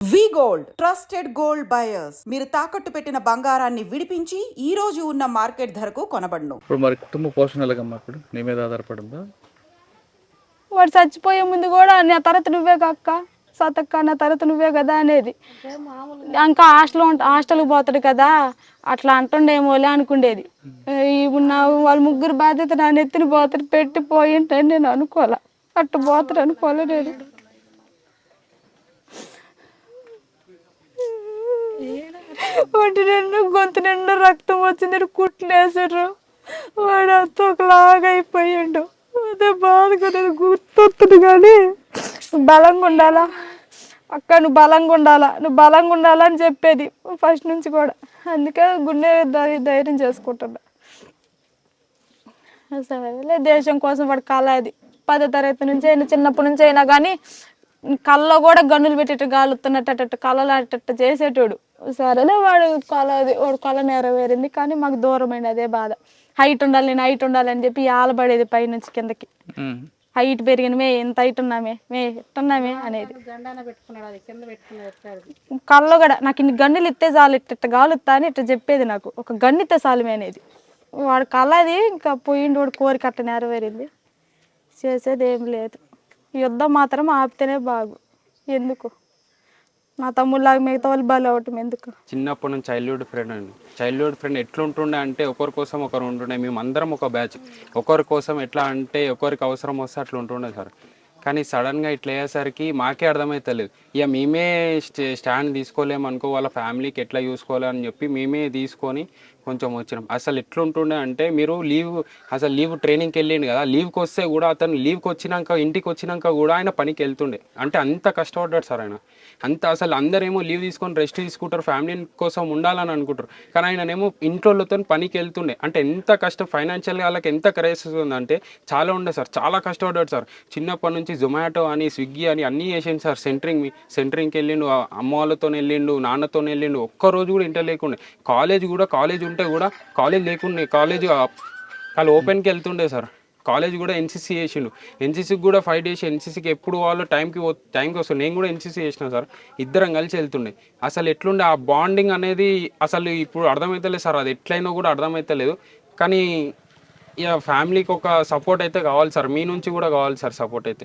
We gold trusted gold buyers. మీరు తాకట్టు పెట్టిన బంగారాన్ని విడిపించి ఈ రోజు ఉన్న మార్కెట్ ధరకు కొనబడును. ఇప్పుడు మరి కుటుంబ పోషణ ఎలాగమ్మా ఇప్పుడు నీ మీద ఆధారపడిందా వాడు చచ్చిపోయే ముందు కూడా నా తరత నువ్వే అక్క? సతక్క నా తరత నువ్వే కదా అనేది. ఇంకా హాస్టల్ హాస్టల్కి పోతాడు కదా అట్లా అంటుండేమోలే అనుకుండేది. ఇప్పుడు నా వాళ్ళ ముగ్గురు బాధ్యత నా నెత్తిన పోతాడు పెట్టి పోయింటని నేను అనుకోలే. అట్టు పోతాడు అనుకోలే నేను. ఒంటి నిండు గొంతు నిండు రక్తం వచ్చింది కుట్లేసారు వాడు అంతా ఒకలాగా అయిపోయాడు. అదే బాధగా నేను గుర్తొస్తుంది కానీ బలంగా ఉండాలా? అక్క నువ్వు బలంగా ఉండాలా? నువ్వు బలంగా ఉండాలా అని చెప్పేది ఫస్ట్ నుంచి కూడా. అందుకే గుండె ధైర్యం చేసుకుంటున్నా. సరేలే దేశం కోసం వాడు కళ అది. పదో తరగతి నుంచి అయినా చిన్నప్పటి నుంచి అయినా కానీ కళ్ళలో కూడా గన్నులు పెట్టేట్టు గాలుతున్నట్టు కళలాటట్టు చేసేటోడు. సరేలే వాడు కళ అది వాడు కళ నెరవేరింది కానీ మాకు దూరమైంది అదే బాధ. హైట్ ఉండాలి నేను హైట్ ఉండాలి అని చెప్పి ఆలబడేది పైనుంచి కిందకి. హైట్ పెరిగిన మే ఎంత హైట్ ఉన్నామే మే ఎట్టున్నామే అనేది. కళ్ళు కూడా నాకు ఇన్ని గన్నులు ఇస్తే చాలు ఇట్ట ఇట్ట గాలుస్తా అని ఇట్ట చెప్పేది నాకు. ఒక గన్ను ఇస్తే చాలు అనేది. వాడు కళ అది ఇంకా పోయిండు వాడు కోరిక అట్ట నెరవేరింది. చేసేది ఏం లేదు యుద్ధం మాత్రం ఆపితేనే బాగు. ఎందుకు? నా తమ్ముళ్ళలాగా మిగతా వాళ్ళు బలి అవటం ఎందుకు? చిన్నప్పటి నుంచి చైల్డ్హుడ్ ఫ్రెండ్ అండి. చైల్డ్హుడ్ ఫ్రెండ్ ఎట్లుంటుండే అంటే ఒకరి కోసం ఒకరు ఉంటుండే. మేము అందరం ఒక బ్యాచ్ ఒకరి కోసం ఎట్లా అంటే ఒకరికి అవసరం వస్తే అట్లా ఉంటుండే సార్. కానీ సడన్గా ఇట్లా అయ్యేసరికి మాకే అర్థమవుతలేదు ఇక మేమే స్టే- స్టాండ్ తీసుకోలేమనుకో వాళ్ళ ఫ్యామిలీకి ఎట్లా చూసుకోవాలి అని చెప్పి మేమే తీసుకొని కొంచెం వచ్చినాం. అసలు ఎట్లుంటుండే అంటే మీరు లీవ్ అసలు లీవ్ ట్రైనింగ్కి వెళ్ళిండు కదా లీవ్కి వస్తే కూడా అతను లీవ్కి వచ్చినాక ఇంటికి వచ్చినాక కూడా ఆయన పనికి వెళ్తుండే. అంటే అంత కష్టపడ్డాడు సార్ ఆయన. అంత అసలు అందరేమో లీవ్ తీసుకొని రెస్ట్ తీసుకుంటారు ఫ్యామిలీ కోసం ఉండాలని అనుకుంటారు. కానీ ఆయననేమో ఇంట్లోతో పనికి వెళ్తుండే. అంటే ఎంత కష్టం ఫైనాన్షియల్గా వాళ్ళకి ఎంత క్రైసిస్ ఉందంటే చాలా ఉండే సార్. చాలా కష్టపడ్డాడు సార్. చిన్నప్పటి నుంచి జొమాటో అని స్విగ్గీ అని అన్నీ చేసిండు సార్. సెంటరింగ్ సెంటరింగ్కి వెళ్ళిండు ఆ అమ్మ వాళ్ళతో వెళ్ళిండు నాన్నతో వెళ్ళిండు. ఒక్క రోజు కూడా ఇంటర్ లేకుండే. కాలేజ్ కూడా కాలేజ్ ఉంటే కూడా కాలేజ్ లేకుండే. కాలేజ్ వాళ్ళు ఓపెన్కి వెళ్తుండే సార్. కాలేజ్ కూడా ఎన్సీసీ చేసిండు. ఎన్సీసీకి కూడా ఫైవ్ డేస్ ఎన్సీసీకి ఎప్పుడు వాళ్ళు టైంకి టైంకి వస్తుంది నేను కూడా ఎన్సీసీ చేసిన సార్. ఇద్దరం కలిసి వెళ్తుండే. అసలు ఎట్లుండే ఆ బాండింగ్ అనేది అసలు ఇప్పుడు అర్థమవుతలేదు సార్. అది ఎట్లయినా కూడా అర్థమవుతలేదు కానీ ఇక ఫ్యామిలీకి ఒక సపోర్ట్ అయితే కావాలి సార్. మీ నుంచి కూడా కావాలి సార్ సపోర్ట్ అయితే.